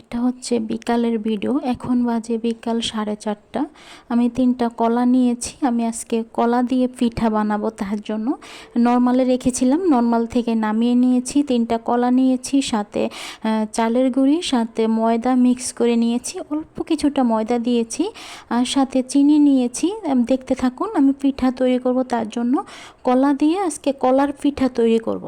এটা হচ্ছে বিকালের ভিডিও। এখন বাজে বিকাল সাড়ে চারটা। আমি তিনটা কলা নিয়েছি। আমি আজকে কলা দিয়ে পিঠা বানাবো তার জন্য। নর্মালে রেখেছিলাম, নর্মাল থেকে নামিয়ে নিয়েছি। তিনটা কলা নিয়েছি, সাথে চালের গুঁড়ি, সাথে ময়দা মিক্স করে নিয়েছি। অল্প কিছুটা ময়দা দিয়েছি আর সাথে চিনি নিয়েছি। দেখতে থাকুন, আমি পিঠা তৈরি করব তার জন্য। কলা দিয়ে আজকে কলার পিঠা তৈরি করব।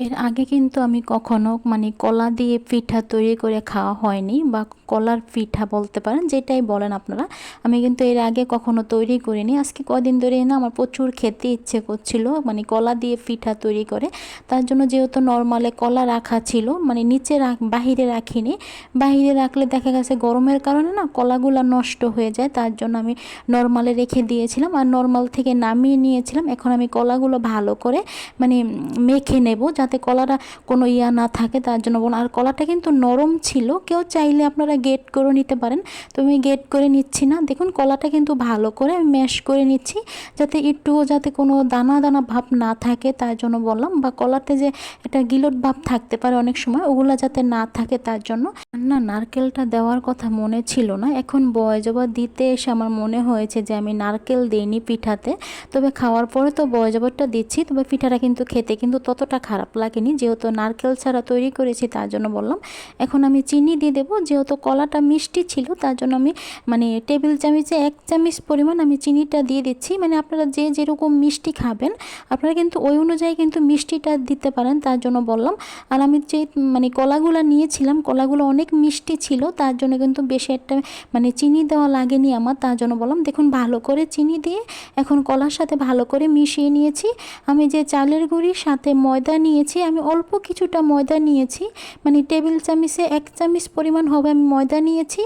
এর আগে কিন্তু আমি কখনো মানে কলা দিয়ে পিঠা তৈরি করে খাওয়া হয়নি বা কলার পিঠা বলতে পারেন, যেটাই বলেন আপনারা। আমি কিন্তু এর আগে কখনো তৈরি করিনি। আজকে কদিন ধরে না আমার প্রচুর খেতে ইচ্ছে করছিল মানে কলা দিয়ে পিঠা তৈরি করে। তার জন্য যেহেতু নর্মালে কলা রাখা ছিল মানে নিচে বাহিরে রাখিনি। বাহিরে রাখলে দেখা গেছে গরমের কারণে না কলাগুলো নষ্ট হয়ে যায়, তার জন্য আমি নর্মালে রেখে দিয়েছিলাম। আর নর্মাল থেকে নামিয়ে নিয়েছিলাম। এখন আমি কলাগুলো ভালো করে মানে মেখে নেব, যাতে কলাটা কোনো ইয়া না থাকে, তার জন্য বলুন। আর কলাটা কিন্তু নরম ছিল, কেউ চাইলে আপনারা গেট করে নিতে পারেন। তো আমি গেট করে নিচ্ছি না। দেখুন, কলাটা কিন্তু ভালো করে আমি ম্যাশ করে নিচ্ছি, যাতে একটুও যাতে কোনো দানা দানা ভাব না থাকে, তার জন্য বললাম। বা কলাতে যে একটা গিলট ভাব থাকতে পারে অনেক সময়, ওগুলো যাতে না থাকে, তার জন্য। না, নারকেলটা দেওয়ার কথা মনে ছিল না। এখন বয়জবা দিতে এসে আমার মনে হয়েছে যে, আমি নারকেল দিইনি পিঠাতে। তবে খাওয়ার পরে তো বয়জবারটা দিচ্ছি, তবে পিঠাটা কিন্তু খেতে কিন্তু ততটা খারাপ লাগেনি যেহেতু নারকেল ছাড়া তৈরি করেছি, তার জন্য বললাম, এখন আমি চিনি দিয়ে দেবো। যেহেতু কলাটা মিষ্টি ছিল, তার জন্য আমি মানে টেবিল চামচে এক চামচ পরিমাণ আমি চিনিটা দিয়ে দিচ্ছি। মানে আপনারা যে যেরকম মিষ্টি খাবেন, আপনারা কিন্তু ওই অনুযায়ী কিন্তু মিষ্টিটা দিতে পারেন, তার জন্য বললাম। আর আমি যে মানে কলাগুলো নিয়েছিলাম, কলাগুলো অনেক মিষ্টি ছিল, তার জন্য কিন্তু বেশি একটা মানে চিনি দেওয়া লাগেনি আমার, তার জন্য বললাম, দেখুন, ভালো করে চিনি দিয়ে এখন কলার সাথে ভালো করে মিশিয়ে নিয়েছি। আমি যে চালের গুঁড়ির সাথে ময়দা নিয়েছি, আমি অল্প কিছুটা ময়দা নিয়েছি। মানে টেবিল চামিচে এক চামচ পরিমাণ হবে আমি ময়দা নিয়েছি।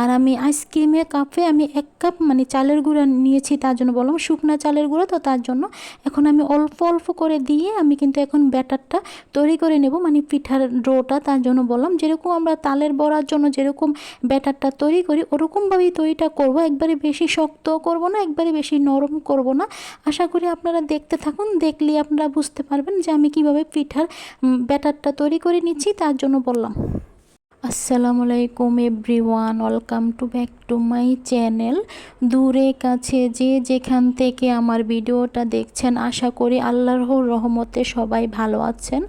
আর আমি আইসক্রিমের কাপে আমি এক কাপ মানে চালের গুঁড়া নিয়েছি তার জন্য বললাম, শুকনা চালের গুঁড়ো তো তার জন্য। এখন আমি অল্প অল্প করে দিয়ে আমি কিন্তু এখন ব্যাটারটা তৈরি করে নেব। মানে পিঠার ডোটা তার জন্য বললাম, যেরকম আমরা তালের বড়ার জন্য যেরকম ব্যাটারটা তৈরি করি, ওরকমভাবেই তৈরিটা করব। একবারে বেশি শক্ত করব না, একবারে বেশি নরম করব না। আশা করি আপনারা দেখতে থাকুন, দেখলে আপনারা বুঝতে পারবেন যে আমি কীভাবে কীভাবে পিঠার ব্যাটারটা তৈরি করে নিচ্ছি তার জন্য বললাম। আসসালামু আলাইকুম everyone, welcome to back to my channel. দূরে কাছে যে যেখান থেকে আমার ভিডিওটা দেখছেন, আশা করি আল্লাহর রহমতে সবাই ভালো আছেন।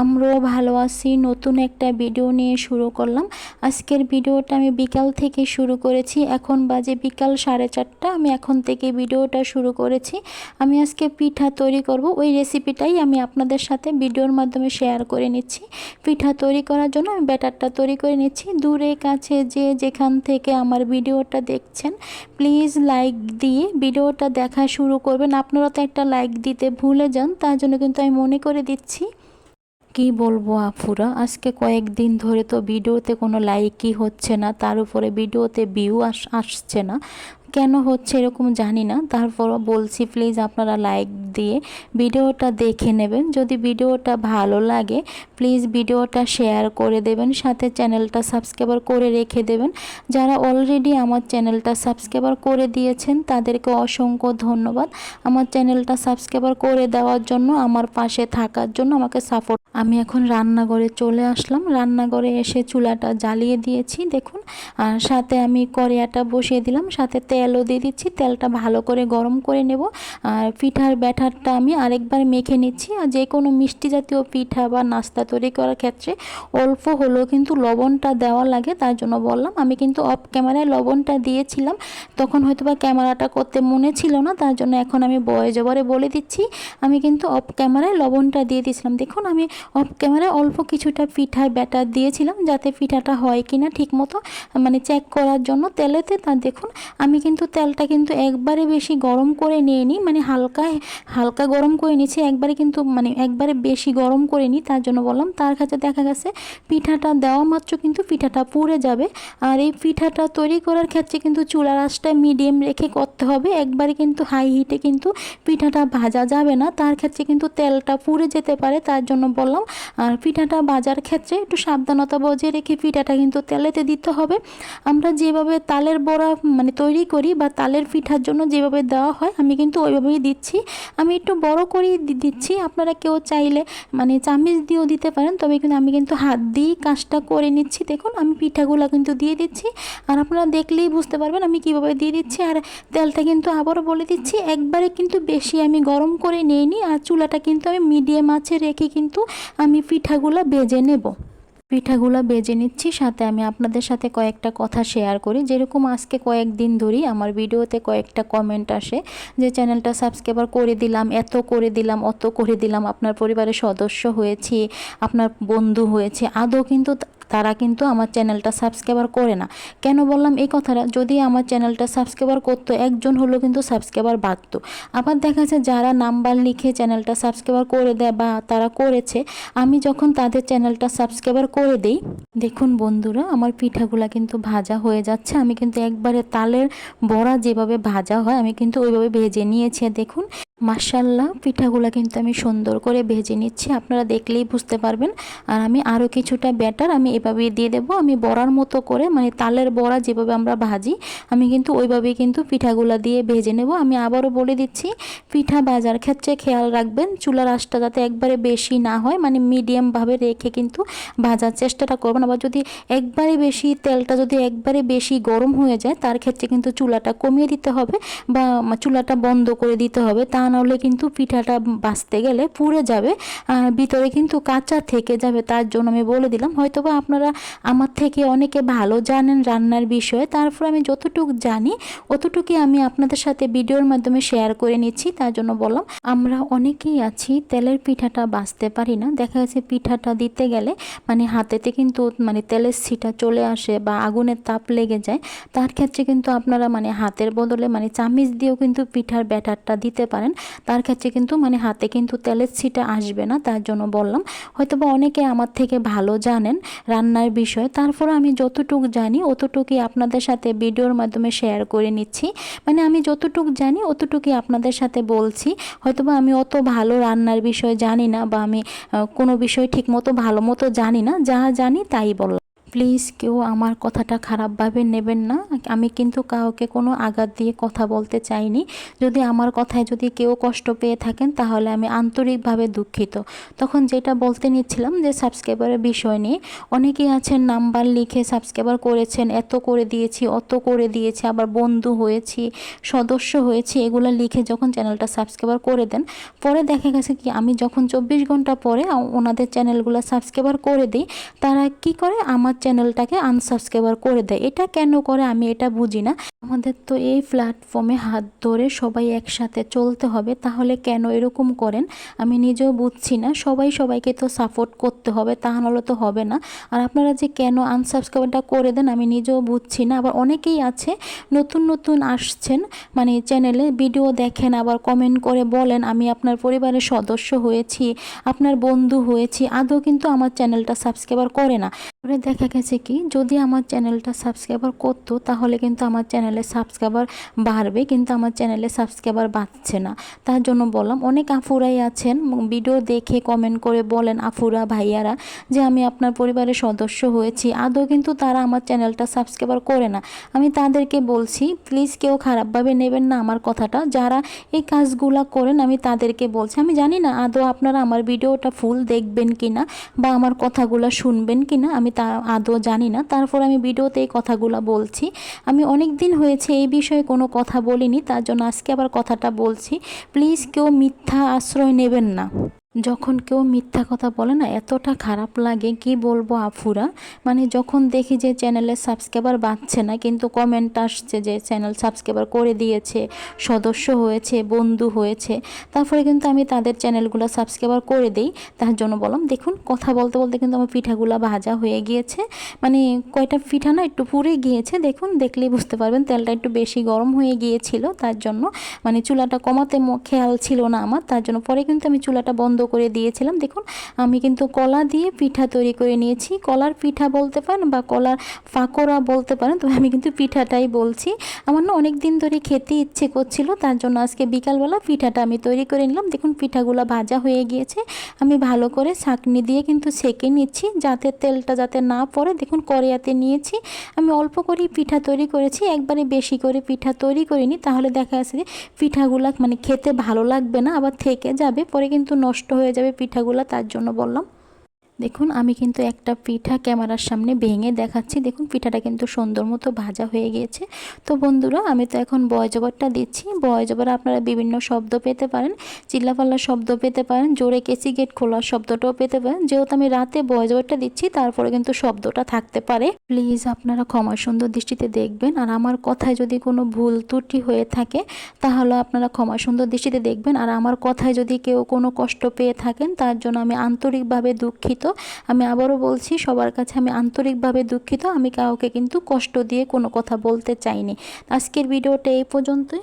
আমরাও ভালো আছি, নতুন একটা ভিডিও নিয়ে শুরু করলাম। আজকের ভিডিওটা আমি বিকাল থেকে শুরু করেছি, এখন বাজে বিকাল সাড়ে চারটা, আমি এখন থেকে ভিডিওটা শুরু করেছি। আমি আজকে পিঠা তৈরি করব, ওই রেসিপিটাই আমি আপনাদের সাথে ভিডিওর মাধ্যমে শেয়ার করে নিচ্ছি। পিঠা তৈরি করার জন্য আমি ব্যাটারটা তৈরি করে নিচ্ছি। দূরে, কাছে যে যেখান থেকে আমার ভিডিওটা দেখছেন প্লিজ লাইক দিয়ে ভিডিওটা দেখা শুরু করবেন। আপনারা তো একটা লাইক দিতে ভুলে যান, তার জন্য কিন্তু আমি মনে করে দিচ্ছি। কি বলব আফুরা আজকে কয়েকদিন ধরে তো ভিডিওতে কোনো লাইকই হচ্ছে না, তার উপরে ভিডিওতে ভিউ আস, আসছে না। কেন হচ্ছে এরকম জানি না। তারপরও বলছি, প্লিজ আপনারা লাইক দিয়ে ভিডিওটা দেখে নেবেন। যদি ভিডিওটা ভালো লাগে, প্লিজ ভিডিওটা শেয়ার করে দেবেন। সাথে চ্যানেলটা সাবস্ক্রাইবার করে রেখে দেবেন। যারা অলরেডি আমার চ্যানেলটা সাবস্ক্রাইবার করে দিয়েছেন, তাদেরকে অসংখ্য ধন্যবাদ। আমার চ্যানেলটা সাবস্ক্রাইবার করে দেওয়ার জন্য, আমার পাশে থাকার জন্য আমাকে সাপোর্ট আমি এখন রান্নাঘরে চলে আসলাম। রান্নাঘরে এসে চুলাটা জ্বালিয়ে দিয়েছি, দেখুন। আর সাথে আমি করিয়াটা বসিয়ে দিলাম। সাথে তেলও দিয়ে দিচ্ছি। তেলটা ভালো করে গরম করে নেব। আর পিঠার ব্যাটারটা আমি আরেকবার মেখে নিচ্ছি। আর যে কোনো মিষ্টি জাতীয় পিঠা বা নাস্তা তৈরি করার ক্ষেত্রে অল্প হলেও কিন্তু লবণটা দেওয়া লাগে, তার জন্য বললাম। আমি কিন্তু অফ ক্যামেরায় লবণটা দিয়েছিলাম। তখন হয়তো বা ক্যামেরাটা করতে মনে ছিল না, তার জন্য এখন আমি বয়ে জবরে বলে দিচ্ছি। আমি কিন্তু অফ ক্যামেরায় লবণটা দিয়ে দিয়েছিলাম। দেখুন, আমি অফ ক্যামেরায় অল্প কিছুটা পিঠার ব্যাটার দিয়েছিলাম, যাতে পিঠাটা হয় কিনা ঠিক মতো মানে চেক করার জন্য। তেলেতে তা দেখুন, আমি কিন্তু তেলটা কিন্তু একবারে বেশি গরম করে নিয়ে নিই মানে হালকা হালকা গরম করে নিয়েছি, একবারে কিন্তু মানে একবারে বেশি গরম করে নিই, তার জন্য বললাম। তার কাছে দেখা গেছে, পিঠাটা দেওয়া মাত্র কিন্তু পিঠাটা পুড়ে যাবে। আর এই পিঠাটা তৈরি করার ক্ষেত্রে কিন্তু চুলার আঁচটা মিডিয়াম রেখে করতে হবে। একবারে কিন্তু হাই হিটে কিন্তু পিঠাটা ভাজা যাবে না। তার ক্ষেত্রে কিন্তু তেলটা পুড়ে যেতে পারে, তার জন্য বললাম। আর পিঠাটা ভাজার ক্ষেত্রে একটু সাবধানতা বজায় রেখে পিঠাটা কিন্তু তেলেতে দিতে হবে। আমরা যেভাবে তালের বড়া মানে তৈরি করি করি বা তালের পিঠার জন্য যেভাবে দেওয়া হয়, আমি কিন্তু ওইভাবেই দিচ্ছি। আমি একটু বড় করেই দিচ্ছি। আপনারা কেউ চাইলে মানে চামিচ দিয়েও দিতে পারেন, তবে কিন্তু আমি কিন্তু হাত দিয়েই কাজটা করে নিচ্ছি। দেখুন, আমি পিঠাগুলো কিন্তু দিয়ে দিচ্ছি। আর আপনারা দেখলেই বুঝতে পারবেন আমি কীভাবে দিয়ে দিচ্ছি। আর তেলটা কিন্তু আবারও বলে দিচ্ছি, একবারে কিন্তু বেশি আমি গরম করে নিইনি। আর চুলাটা কিন্তু আমি মিডিয়াম আঁচে রেখে কিন্তু আমি পিঠাগুলো বেজে নেব। পিঠাগুলো বেজে নিচ্ছি, সাথে আমি আপনাদের সাথে কয়েকটা কথা শেয়ার করি। যেরকম আজকে কয়েকদিন ধরেই আমার ভিডিওতে কয়েকটা কমেন্ট আসে যে, চ্যানেলটা সাবস্ক্রাইবার করে দিলাম, এত করে দিলাম, অত করে দিলাম, আপনার পরিবারের সদস্য হয়েছি, আপনার বন্ধু হয়েছে। আদৌ কিন্তু তারা কিন্তু আমার চ্যানেলটা সাবস্ক্রাইবার করে না। কেন বললাম এই কথাটা? যদি আমার চ্যানেলটা সাবস্ক্রাইবার করতো, একজন হলেও কিন্তু সাবস্ক্রাইবার বাড়তো। আবার দেখা যাচ্ছে যারা নাম্বার লিখে চ্যানেলটা সাবস্ক্রাইবার করে দেয় বা তারা করেছে, আমি যখন তাদের চ্যানেলটা সাবস্ক্রাইবার করে দেই, দেখুন বন্ধুরা, আমার পিঠাগুলা কিন্তু ভাজা হয়ে যাচ্ছে। আমি কিন্তু একবারে তালের বড়া যেভাবে ভাজা হয়, আমি কিন্তু ওইভাবে ভেজে নিয়েছি। দেখুন মার্শাল্লাহ পিঠাগুলা কিন্তু আমি সুন্দর করে ভেজে নিচ্ছি। আপনারা দেখলেই বুঝতে পারবেন। আর আমি আরও কিছুটা ব্যাটার আমি এভাবেই দিয়ে দেবো, আমি বড়ার মতো করে মানে তালের বড়া যেভাবে আমরা ভাজি, আমি কিন্তু ওইভাবেই কিন্তু পিঠাগুলা দিয়ে ভেজে নেব। আমি আবারও বলে দিচ্ছি, পিঠা ভাজার ক্ষেত্রে খেয়াল রাখবেন, চুলার আশটা যাতে একবারে বেশি না হয় মানে মিডিয়ামভাবে রেখে কিন্তু ভাজার চেষ্টাটা করবেন। আবার যদি একবারে বেশি, তেলটা যদি একবারে বেশি গরম হয়ে যায়, তার ক্ষেত্রে কিন্তু চুলাটা কমিয়ে দিতে হবে বা চুলাটা বন্ধ করে দিতে হবে। তা নাহলে কিন্তু পিঠাটা বাঁচতে গেলে পুড়ে যাবে, আর ভিতরে কিন্তু কাঁচা থেকে যাবে, তার জন্য আমি বলে দিলাম। হয়তো বা আপনারা আমার থেকে অনেকে ভালো জানেন রান্নার বিষয়ে, তারপর আমি যতটুকু জানি, অতটুকুই আমি আপনাদের সাথে ভিডিওর মাধ্যমে শেয়ার করে নিচ্ছি, তার জন্য বললাম, আমরা অনেকেই আছি, তেলের পিঠাটা বাঁচতে পারি না। দেখা যাচ্ছে পিঠাটা দিতে গেলে মানে হাতেতে কিন্তু মানে তেলের ছিটা চলে আসে বা আগুনের তাপ লেগে যায়, তার ক্ষেত্রে কিন্তু আপনারা মানে হাতের বদলে মানে চামিচ দিয়েও কিন্তু পিঠার ব্যাটারটা দিতে পারেন, তার ক্ষেত্রে কিন্তু মানে হাতে কিন্তু তেলের ছিটা আসবে না, তার জন্য বললাম। হয়তো বা অনেকে আমার থেকে ভালো জানেন রান্নার বিষয়, তারপর আমি যতটুকু জানি অতটুকুই আপনাদের সাথে ভিডিওর মাধ্যমে শেয়ার করে নিচ্ছি। মানে আমি যতটুকু জানি অতটুকুই আপনাদের সাথে বলছি। হয়তোবা আমি অত ভালো রান্নার বিষয় জানি না বা আমি কোনো বিষয় ঠিক মতো ভালো মতো জানি না, যা জানি তাই বললাম। প্লিজ কেউ আমার কথাটা খারাপভাবে নেবেন না। আমি কিন্তু কাউকে কোনো আঘাত দিয়ে কথা বলতে চাইনি। যদি আমার কথায় যদি কেউ কষ্ট পেয়ে থাকেন, তাহলে আমি আন্তরিকভাবে দুঃখিত। তখন যেটা বলতে নিচ্ছিলাম যে সাবস্ক্রাইবারের বিষয় নিয়ে, অনেকেই আছেন নাম্বার লিখে সাবস্ক্রাইবার করেছেন, এত করে দিয়েছি, অত করে দিয়েছি, আবার বন্ধু হয়েছি, সদস্য হয়েছি, এগুলো লিখে যখন চ্যানেলটা সাবস্ক্রাইবার করে দেন, পরে দেখা গেছে কি, আমি যখন চব্বিশ ঘণ্টা পরে ওনাদের চ্যানেলগুলো সাবস্ক্রাইবার করে দিই, তারা কি করে? আমার চ্যানেলটাকে আনসাবস্ক্রাইবার করে দেয়। এটা কেন করে আমি এটা বুঝি না। আমাদের তো এই প্ল্যাটফর্মে হাত ধরে সবাই একসাথে চলতে হবে, তাহলে কেন এরকম করেন? আমি নিজেও বুঝছি না। সবাই সবাইকে তো সাপোর্ট করতে হবে, তা নাহলে তো হবে না। আর আপনারা যে কেন আনসাবস্ক্রাইবারটা করে দেন, আমি নিজেও বুঝছি না। আবার অনেকেই আছে, নতুন নতুন আসছেন মানে চ্যানেলে ভিডিও দেখেন, আবার কমেন্ট করে বলেন, আমি আপনার পরিবারের সদস্য হয়েছি, আপনার বন্ধু হয়েছি, আদৌ কিন্তু আমার চ্যানেলটা সাবস্ক্রাইবার করে না। দেখা গেছে কি, যদি আমার চ্যানেলটা সাবস্ক্রাইবার করতো, তাহলে কিন্তু আমার চ্যানেলে সাবস্ক্রাইবার বাড়বে, কিন্তু আমার চ্যানেলে সাবস্ক্রাইবার বাড়ছে না। তার জন্য বললাম, অনেক আফুরাই আছেন, ভিডিও দেখে কমেন্ট করে বলেন আফুরা ভাইয়ারা, যে আমি আপনার পরিবারের সদস্য হয়েছি, আদৌ কিন্তু তারা আমার চ্যানেলটা সাবস্ক্রাইবার করে না। আমি তাদেরকে বলছি প্লিজ কেউ খারাপভাবে নেবেন না আমার কথাটা, যারা এই কাজগুলা করেন, আমি তাদেরকে বলছি, আমি জানি না আদৌ আপনারা আমার ভিডিওটা ফুল দেখবেন কি না বা আমার কথাগুলো শুনবেন কি না আমি তা আদৌ জানি না। তারপর আমি ভিডিওতে এই কথাগুলো বলছি। আমি অনেক দিন হয়েছে এই বিষয়ে কোনো কথা বলিনি, তার জন্য আজকে আবার কথাটা বলছি। প্লিজ কেউ মিথ্যা আশ্রয় নেবেন না। যখন কেউ মিথ্যা কথা বলে না, এতটা খারাপ লাগে, কি বলব আফুরা? মানে যখন দেখি যে চ্যানেলের সাবস্ক্রাইবার বাড়ছে না, কিন্তু কমেন্ট আসছে যে চ্যানেল সাবস্ক্রাইবার করে দিয়েছে, সদস্য হয়েছে, বন্ধু হয়েছে, তারপরে কিন্তু আমি তাদের চ্যানেলগুলো সাবস্ক্রাইবার করে দিই। তার জন্য বললাম, দেখুন, কথা বলতে বলতে কিন্তু আমার পিঠাগুলো ভাজা হয়ে গিয়েছে। মানে কয়টা পিঠা না, একটু পুড়ে গিয়েছে, দেখুন, দেখলেই বুঝতে পারবেন, তেলটা একটু বেশি গরম হয়ে গিয়েছিল, তার জন্য মানে চুলাটা কমাতে খেয়াল ছিল না আমার, তার জন্য পরে কিন্তু আমি চুলাটা বন্ধ করে দিয়েছিলাম। দেখুন, আমি কিন্তু কলা দিয়ে পিঠা তৈরি করে নিয়েছি। কলার পিঠা বলতে পারেন বা কলার ফাকোড়া বলতে পারেন, তবে আমি কিন্তু পিঠাটাই বলছি। আমার না অনেক দিন ধরে খেতে ইচ্ছে করছিল, তার জন্য আজকে বিকালবেলা পিঠাটা আমি তৈরি করে নিলাম। দেখুন, পিঠাগুলো ভাজা হয়ে গিয়েছে। আমি ভালো করে ছাঁকনি দিয়ে কিন্তু সেঁকে নিচ্ছি, যাতে তেলটা যাতে না পড়ে। দেখুন কড়াইয়াতে নিয়েছি। আমি অল্প করেই পিঠা তৈরি করেছি, একবারে বেশি করে পিঠা তৈরি করিনি। তাহলে দেখা যাচ্ছে যে পিঠাগুলা মানে খেতে ভালো লাগবে না, আবার থেকে যাবে, পরে কিন্তু নষ্ট হয়ে যাবে পিঠাগুলা তার জন্য বললাম। দেখুন, আমি কিন্তু একটা পিঠা ক্যামেরার সামনে ভেঙে দেখাচ্ছি। দেখুন, পিঠাটা কিন্তু সুন্দর মতো ভাজা হয়ে গিয়েছে। তো বন্ধুরা, আমি তো এখন বয়জবারটা দিচ্ছি। বয়জবার আপনারা বিভিন্ন শব্দ পেতে পারেন চিল্লাপাল্লার শব্দ পেতে পারেন, জোরে কেসি গেট খোলার শব্দটাও পেতে পারেন। যেহেতু আমি রাতে বয়জবারটা দিচ্ছি, তারপরে কিন্তু শব্দটা থাকতে পারে। প্লিজ আপনারা ক্ষমা সুন্দর দৃষ্টিতে দেখবেন। আর আমার কথায় যদি কোনো ভুল ত্রুটি হয়ে থাকে, তাহলে আপনারা ক্ষমা সুন্দর দৃষ্টিতে দেখবেন। আর আমার কথায় যদি কেউ কোনো কষ্ট পেয়ে থাকেন, তার জন্য আমি আন্তরিকভাবে দুঃখিত আমি আবারও বলছি, সবার কাছে আমি আন্তরিকভাবে দুঃখিত। আমি কাউকে কিন্তু কষ্ট দিয়ে কোনো কথা বলতে চাইনি। আজকের ভিডিওটা এই পর্যন্তই।